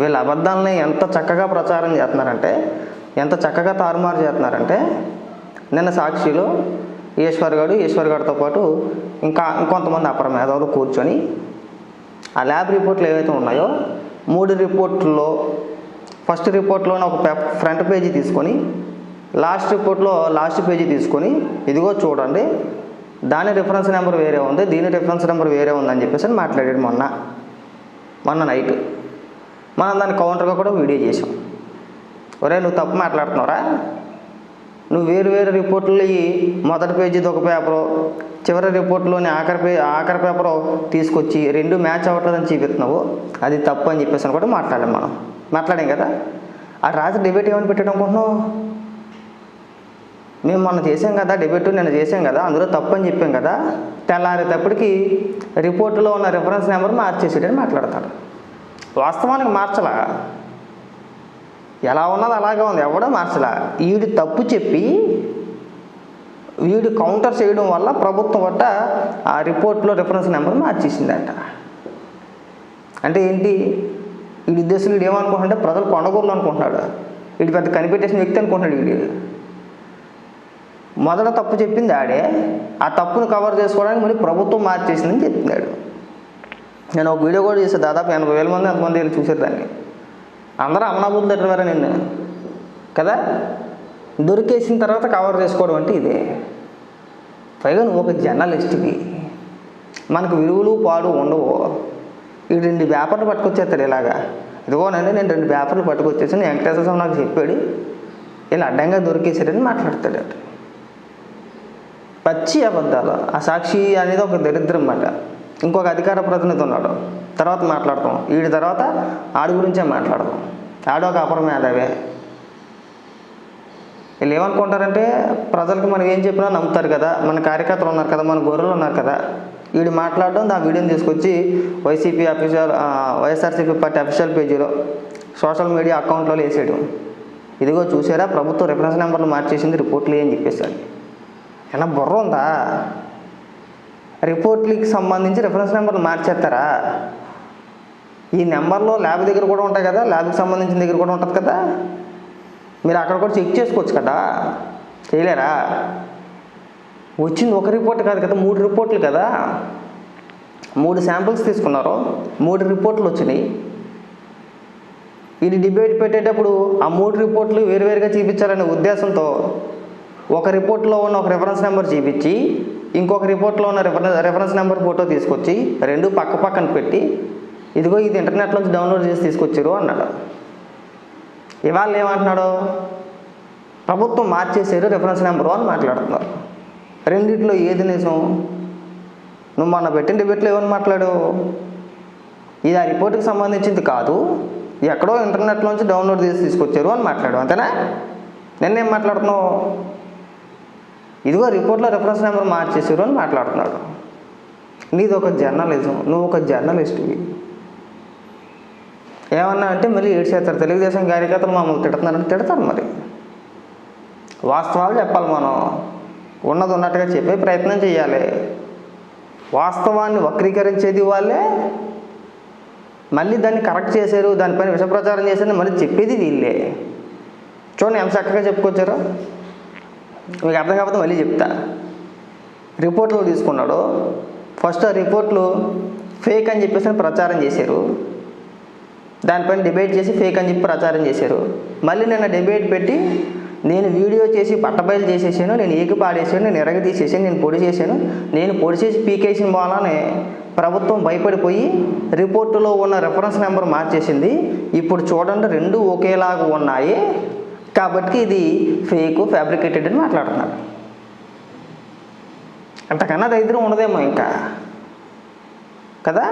వీళ్ళ అబద్ధాలని ఎంత చక్కగా ప్రచారం చేస్తున్నారంటే ఎంత చక్కగా తారుమారు చేస్తున్నారంటే నిన్న సాక్షిలో ఈశ్వర్ గారు ఈశ్వర్ గారితో పాటు ఇంకా ఇంకొంతమంది అపర మేధావులు కూర్చొని ఆ ల్యాబ్ రిపోర్ట్లు ఏవైతే ఉన్నాయో మూడు రిపోర్ట్లో ఫస్ట్ రిపోర్ట్లోనే ఒక ఫ్రంట్ పేజీ తీసుకొని లాస్ట్ రిపోర్ట్లో లాస్ట్ పేజీ తీసుకొని ఇదిగో చూడండి దాని రిఫరెన్స్ నెంబర్ వేరే ఉంది దీని రిఫరెన్స్ నెంబర్ వేరే ఉందని చెప్పేసి మాట్లాడాడు మొన్న మొన్న నైట్. మనం దాన్ని కౌంటర్గా కూడా వీడియో చేసాం ఒరే నువ్వు తప్పు మాట్లాడుతున్నావురా. నువ్వు వేరు వేరు రిపోర్ట్లు మొదటి పేజీది ఒక పేపరు చివరి రిపోర్ట్లోని ఆఖరి పే ఆఖరి పేపరు తీసుకొచ్చి రెండు మ్యాచ్ అవ్వట్లేదని చూపిస్తున్నావు. అది తప్పు అని చెప్పేసి కూడా మాట్లాడాం మనం. మాట్లాడాం కదా. ఆ రాత్రి డిబేట్ ఏమని పెట్టడం అనుకుంటున్నావు? మేము మొన్న చేసాం కదా డిబేట్ నిన్న చేసాం కదా అందులో తప్పు అని చెప్పాం కదా. తెల్లారేటప్పటికి రిపోర్టులో ఉన్న రిఫరెన్స్ నెంబర్ మార్చేసేటని మాట్లాడతాడు. వాస్తవానికి మార్చలా. ఎలా ఉన్నది అలాగే ఉంది. ఎవడో మార్చలా. వీడు తప్పు చెప్పి వీడు కౌంటర్ చేయడం వల్ల ప్రభుత్వం వట్ట ఆ రిపోర్ట్లో రిఫరెన్స్ నెంబర్ మార్చేసిందట. అంటే ఏంటి? వీడి ఉద్దేశం వీడు ఏమనుకుంటుంటే ప్రజలు కొండగూరులు అనుకుంటున్నాడు. వీడు పెద్ద కనిపెట్టేసిన వ్యక్తి అనుకుంటున్నాడు వీడు మొదట తప్పు చెప్పింది ఆడే. ఆ తప్పును కవర్ చేసుకోవడానికి మళ్ళీ ప్రభుత్వం మార్చేసిందని చెప్తున్నాడు. నేను ఒక వీడియో కూడా చేసే దాదాపు ఎనభై వేల మంది ఎంతమంది వెళ్ళి చూసారు దాన్ని. అందరూ అమనాబుద్ధి తిట్టవారా నిన్ను. కదా? దొరికేసిన తర్వాత కవర్ చేసుకోవడం అంటే ఇదే. పైగా నువ్వు ఒక జర్నలిస్ట్కి మనకు విలువలు పాడు ఉండవు. ఈ రెండు పేపర్లు పట్టుకొచ్చేస్తాడు ఇలాగా. ఇదిగోనండి నేను రెండు పేపర్లు పట్టుకొచ్చేసాను. వెంకటేశ్వర స్వామి నాకు చెప్పాడు. ఇలా అడ్డంగా దొరికేసాడని మాట్లాడతాడు అట. పచ్చి అబద్ధాలు. ఆ సాక్షి అనేది ఒక దరిద్రం అన్నమాట ఇంకొక అధికార ప్రతినిధి ఉన్నాడు. తర్వాత మాట్లాడతాం. వీడి తర్వాత ఆడి గురించే మాట్లాడదాం ఆడు ఒక అపర వీళ్ళు ఏమనుకుంటారంటే ప్రజలకు మనం ఏం చెప్పినా నమ్ముతారు కదా. మన కార్యకర్తలు ఉన్నారు కదా మన గొర్రెలు ఉన్నారు కదా. వీడు మాట్లాడడం ఆ వీడియోని తీసుకొచ్చి YCP official YSRCP party official పేజీలో సోషల్ మీడియా అకౌంట్లో వేసేయడం ఇదిగో చూసారా ప్రభుత్వం రిఫరెన్స్ నెంబర్లు మార్చేసింది రిపోర్ట్లు అని చెప్పేసాడు ఏమన్నా బుర్ర ఉందా? రిపోర్ట్లకి సంబంధించి రిఫరెన్స్ నెంబర్లు మార్చేస్తారా? ఈ నెంబర్లో ల్యాబ్ దగ్గర కూడా ఉంటాయి కదా ల్యాబ్కి సంబంధించిన దగ్గర కూడా ఉంటుంది కదా. మీరు అక్కడ కూడా చెక్ చేసుకోవచ్చు కదా. చేయలేరా? వచ్చింది ఒక రిపోర్ట్ కాదు కదా మూడు రిపోర్ట్లు కదా. మూడు శాంపిల్స్ తీసుకున్నారు మూడు రిపోర్ట్లు వచ్చినాయి. ఇది డిబేట్ పెట్టేటప్పుడు ఆ మూడు రిపోర్ట్లు వేరువేరుగా చూపించాలనే ఉద్దేశంతో ఒక రిపోర్ట్లో ఉన్న ఒక రిఫరెన్స్ నెంబర్ చూపించి ఇంకొక రిపోర్ట్లో ఉన్న రిఫరెన్స్ రిఫరెన్స్ నెంబర్ ఫోటో తీసుకొచ్చి రెండు పక్క పక్కన పెట్టి ఇదిగో ఇది ఇంటర్నెట్ నుంచి డౌన్లోడ్ చేసి తీసుకొచ్చారు అన్నాడు. ఇవాళ ఏమంటున్నాడు? ప్రభుత్వం మార్చేసారు రిఫరెన్స్ నెంబరు అని మాట్లాడుతున్నారు. రెండిట్లో ఏది నిజం? నువ్వు మొన్న పెట్టిన డిబేట్లో ఏమని మాట్లాడు ఇది ఆ రిపోర్ట్కి సంబంధించింది కాదు ఎక్కడో ఇంటర్నెట్లోంచి డౌన్లోడ్ చేసి తీసుకొచ్చారు అని మాట్లాడు అంతేనా? నిన్నేం మాట్లాడుతున్నావు? ఇదిగో రిపోర్ట్లో రిఫరెన్స్ నెంబర్ మార్చేసారు అని మాట్లాడుతున్నాడు. నీది ఒక జర్నలిజం నువ్వు ఒక జర్నలిస్ట్వి ఏమన్నా అంటే మళ్ళీ ఏడ్చేస్తారు తెలుగుదేశం కార్యకర్తలు మమ్మల్ని తిడుతున్నారని తిడతారు మరి. వాస్తవాలు చెప్పాలి మనం. ఉన్నది ఉన్నట్టుగా చెప్పే ప్రయత్నం చేయాలి. వాస్తవాన్ని వక్రీకరించేది వాళ్ళే. మళ్ళీ దాన్ని కరెక్ట్ చేశారు దానిపైన విషప్రచారం చేశారని మళ్ళీ చెప్పేది వీళ్ళే. చూడండి ఎంత చక్కగా చెప్పుకొచ్చారో. మీకు అర్థం కాకపోతే మళ్ళీ చెప్తా. రిపోర్ట్లు తీసుకున్నాడు. ఫస్ట్ రిపోర్ట్లు ఫేక్ అని చెప్పేసి ప్రచారం చేశారు. దానిపైన డిబేట్ చేసి ఫేక్ అని చెప్పి ప్రచారం చేశారు. మళ్ళీ నిన్న డిబేట్ పెట్టి నేను వీడియో చేసి పట్టబయలు చేసేసాను నేను ఏకి పాడేసాను నేను ఎరగ తీసేసాను నేను పొడి చేశాను నేను పొడి చేసి పీకేసిన వలనే ప్రభుత్వం భయపడిపోయి రిపోర్టులో ఉన్న రెఫరెన్స్ నెంబర్ మార్చేసింది. ఇప్పుడు చూడండి రెండు ఒకేలాగా ఉన్నాయి. కాబట్టి ఇది ఫేక్ ఫ్యాబ్రికేటెడ్ అని మాట్లాడుతున్నారు. అంతకన్నా దరిద్రం ఉండదేమో ఇంకా. కదా?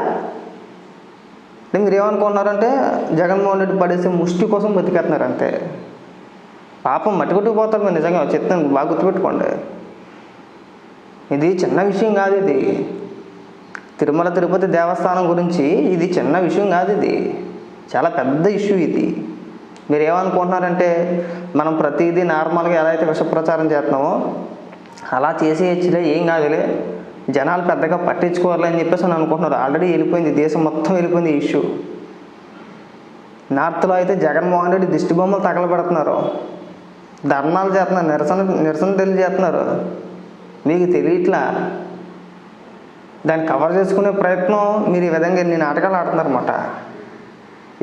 అంటే మీరు ఏమనుకుంటున్నారంటే జగన్మోహన్ రెడ్డి పడేసే ముష్టి కోసం బతికేస్తున్నారు అంతే. పాపం మట్టుకొట్టుకుపోతారు మీరు నిజంగా చెప్తాను బాగా గుర్తుపెట్టుకోండి. ఇది చిన్న విషయం కాదు ఇది. తిరుమల తిరుపతి దేవస్థానం గురించి ఇది చిన్న విషయం కాదు ఇది. చాలా పెద్ద ఇష్యూ ఇది. మీరు ఏమనుకుంటున్నారంటే మనం ప్రతిదీ నార్మల్గా ఎలా అయితే విషప్రచారం చేస్తున్నామో అలా చేసి చేసేయచ్చులే ఏం కాదులే. జనాలు పెద్దగా పట్టించుకోవాలి అని చెప్పేసి అని అనుకుంటున్నారు. ఆల్రెడీ వెళ్ళిపోయింది. దేశం మొత్తం వెళ్ళిపోయింది ఈ ఇష్యూ నార్త్లో అయితే జగన్మోహన్ రెడ్డి దిష్టి బొమ్మలు తగలబెడుతున్నారు. ధర్నాలు చేస్తున్నారు. నిరసన నిరసన తెలియజేస్తున్నారు. మీకు తెలియట్లా? దాన్ని కవర్ చేసుకునే ప్రయత్నం మీరు ఈ విధంగా ఎన్ని నాటకాలు ఆడుతున్నారన్నమాట.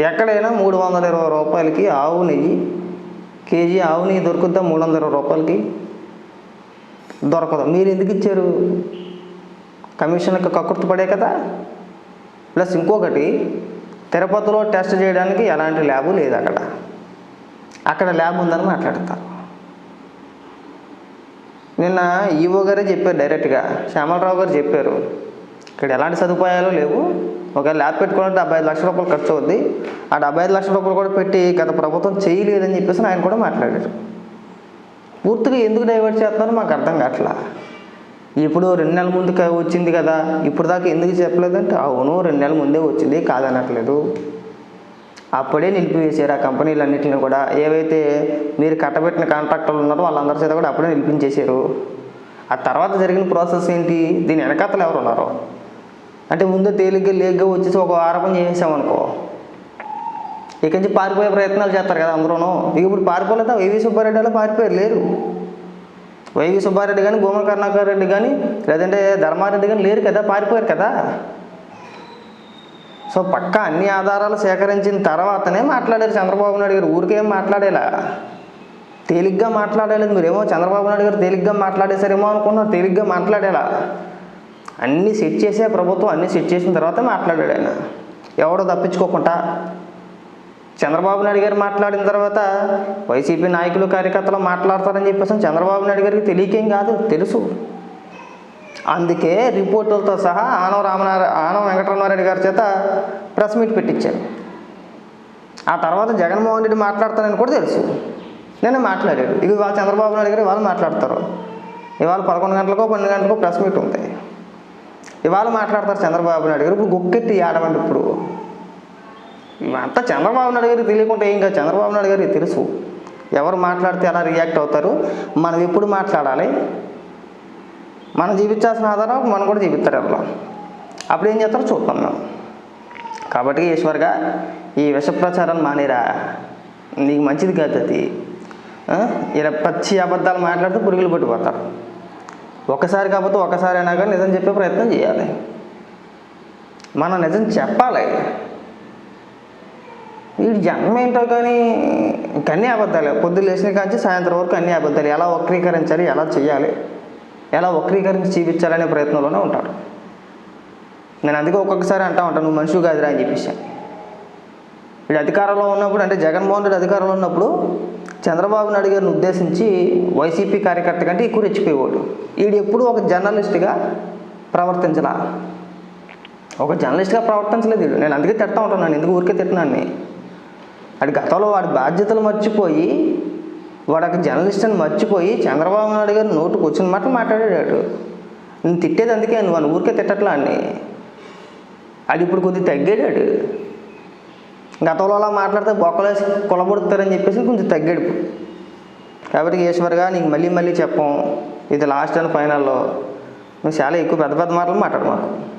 ఎక్కడైనా మూడు వందల ఇరవై రూపాయలకి ఆవు నెయ్యి కేజీ ఆవు నెయ్యి దొరుకుద్దా మూడు వందల ఇరవై రూపాయలకి దొరకదు. మీరు ఎందుకు ఇచ్చారు? కమిషన్కి కక్కుర్తి పడే కదా. ప్లస్ ఇంకొకటి తిరుపతిలో టెస్ట్ చేయడానికి ఎలాంటి ల్యాబు లేదు అక్కడ. అక్కడ ల్యాబ్ ఉందని మాట్లాడతారు. నిన్న ఈవో గారే చెప్పారు డైరెక్ట్గా. శ్యామలరావు గారు చెప్పారు. ఇక్కడ ఎలాంటి సదుపాయాలు లేవు. ఒక ల్యాబ్ పెట్టుకోవాలంటే డెబ్బై ఐదు లక్షల రూపాయలు ఖర్చు అవుద్ది. ఆ డెబ్బై ఐదు లక్షల రూపాయలు కూడా పెట్టి గత ప్రభుత్వం చేయలేదని చెప్పేసి ఆయన కూడా మాట్లాడారు పూర్తిగా ఎందుకు డైవర్ట్ చేస్తున్నారో మాకు అర్థం కావట్లా. ఇప్పుడు రెండు నెలల ముందు వచ్చింది కదా ఇప్పుడు దాకా ఎందుకు చెప్పలేదంటే అవును రెండు నెలల ముందే వచ్చింది కాదనట్లేదు. అప్పుడే నిలిపివేశారు ఆ కంపెనీలన్నింటిని కూడా. ఏవైతే మీరు కట్టబెట్టిన కాంట్రాక్టర్లు ఉన్నారో వాళ్ళందరి చేత కూడా అప్పుడే నిలిపించేశారు. ఆ తర్వాత జరిగిన ప్రాసెస్ ఏంటి? దీని వెనకాతలు ఎవరు ఉన్నారు? అంటే ముందు తేలిగ్గా లేగ్గా వచ్చేసి ఒక ఆరోపణ చేసేసామనుకో ఇక నుంచి పారిపోయే ప్రయత్నాలు చేస్తారు కదా అందరూ ఇక ఇప్పుడు పారిపోలేదా? వైవి సుబ్బారెడ్డి అలా పారిపోయారు లేరు. వైవి సుబ్బారెడ్డి కానీ గోమ కరుణాకర్ రెడ్డి కానీ లేదంటే ధర్మారెడ్డి కానీ లేరు కదా పారిపోయారు కదా. సో పక్క అన్ని ఆధారాలు సేకరించిన తర్వాతనే మాట్లాడారు చంద్రబాబు నాయుడు గారు. ఊరికేం మాట్లాడేలా? తేలిగ్గా మాట్లాడలేదు మీరేమో. చంద్రబాబు నాయుడు గారు తేలిగ్గా మాట్లాడేశారేమో అనుకున్నారు తేలిగ్గా మాట్లాడేలా? అన్నీ సెట్ చేసే ప్రభుత్వం అన్నీ సెట్ చేసిన తర్వాత మాట్లాడాడు ఆయన. ఎవడో తప్పించుకోకుండా. చంద్రబాబు నాయుడు గారు మాట్లాడిన తర్వాత వైసీపీ నాయకులు కార్యకర్తలు మాట్లాడతారని చెప్పేసి చంద్రబాబు నాయుడు గారికి తెలియకేం కాదు తెలుసు. అందుకే రిపోర్టులతో సహా ఆనవ రామనార ఆనవ వెంకటరమణారెడ్డి గారి చేత ప్రెస్ మీట్ పెట్టించారు. ఆ తర్వాత జగన్మోహన్ రెడ్డి మాట్లాడతానని కూడా తెలుసు. నేను మాట్లాడాడు. ఇది ఇవాళ చంద్రబాబు నాయుడు గారు ఇవాళ మాట్లాడతారు. ఇవాళ పదకొండు గంటలకో పన్నెండు గంటలకో ప్రెస్ మీట్ ఉంది. ఇవాళ మాట్లాడతారు చంద్రబాబు నాయుడు గారు. ఇప్పుడు గుక్కెట్టి ఆడమండి ఇప్పుడు. ఇవంతా చంద్రబాబు నాయుడు గారికి తెలియకుండా ఏం కాదు. చంద్రబాబు నాయుడు గారికి తెలుసు. ఎవరు మాట్లాడితే ఎలా రియాక్ట్ అవుతారు? మనం ఎప్పుడు మాట్లాడాలి? మనం జీవించాల్సిన ఆధారం మనం కూడా జీవిస్తారు ఎవరు అప్పుడు ఏం చేస్తారో చూద్దాం మేము కాబట్టి ఈశ్వర్గా ఈ విష ప్రచారాలు మానేరా. నీకు మంచిది కాదు అది ఇలా పచ్చి అబద్ధాలు మాట్లాడితే పురుగులు పట్టిపోతారు ఒకసారి కాకపోతే ఒకసారి అయినా కానీ నిజం చెప్పే ప్రయత్నం చేయాలి. మనం నిజం చెప్పాలి. వీడి జన్మ ఏంటో కానీ ఇంకన్నీ అబద్ధాలే. పొద్దున్న లేచిన కాంచి సాయంత్రం వరకు అన్నీ అబద్ధాలు. ఎలా వక్రీకరించాలి ఎలా చేయాలి ఎలా వక్రీకరించి చూపించాలనే ప్రయత్నంలోనే ఉంటాడు నేను అందుకే ఒక్కొక్కసారి అంటా ఉంటాను నువ్వు మనిషి కాదురా అని చెప్పేసి వీడు అధికారంలో ఉన్నప్పుడు అంటే జగన్మోహన్ రెడ్డి అధికారంలో ఉన్నప్పుడు చంద్రబాబు నాయుడు గారిని ఉద్దేశించి వైసీపీ కార్యకర్త కంటే ఎక్కువ రెచ్చిపోయేవాడు. వీడు ఎప్పుడూ ఒక జర్నలిస్ట్గా ప్రవర్తించలా. ఒక జర్నలిస్ట్గా ప్రవర్తించలేదు వీడు నేను అందుకే తిడతా ఉంటాను ఎందుకు ఊరికే తిట్టినాన్ని వాడి గతంలో వాడి బాధ్యతలు మర్చిపోయి వాడు ఒక జర్నలిస్ట్ అని మర్చిపోయి చంద్రబాబు నాయుడు గారు నోటుకు వచ్చిన మాట మాట్లాడాడు నేను తిట్టేది అందుకే నువ్వు అని ఊరికే తిట్టట్లా అని అది ఇప్పుడు కొద్దిగా తగ్గాడాడు గతంలో అలా మాట్లాడితే బొక్కలేసి కొలబొడతారని చెప్పేసి కొంచెం తగ్గాడు కాబట్టి ఈశ్వర్గా నీకు మళ్ళీ మళ్ళీ చెప్పం. ఇది లాస్ట్ అండ్ ఫైనల్లో. నువ్వు చాలా ఎక్కువ పెద్ద పెద్ద మాటలు మాట్లాడు మాకు.